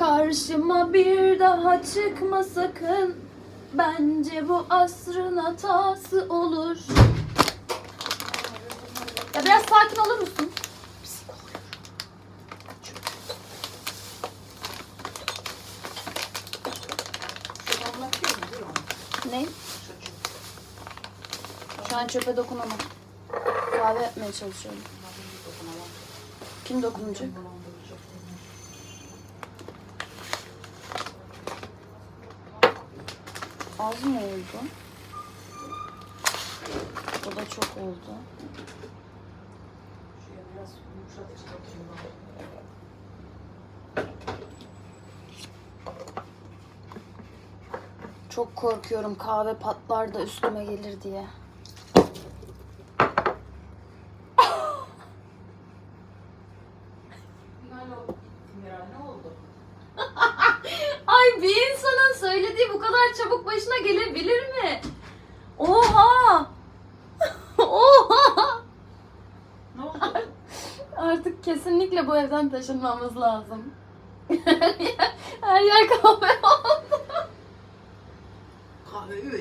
Karşıma bir daha çıkma sakın. Bence bu asrın hatası olur. Ya biraz sakin olur musun? Ne? Şu an çöpe dokunamam. Kahve yapmaya çalışıyorum. Kim dokunacak? Az mı oldu? Bu da çok oldu. Çok korkuyorum kahve patlar da üstüme gelir diye. Ay bir insanın söylediği kadar çabuk başına gelebilir mi? Oha! Oha! Ne oldu? Artık kesinlikle bu evden taşınmamız lazım. Her yer kahve oldu. Kahve.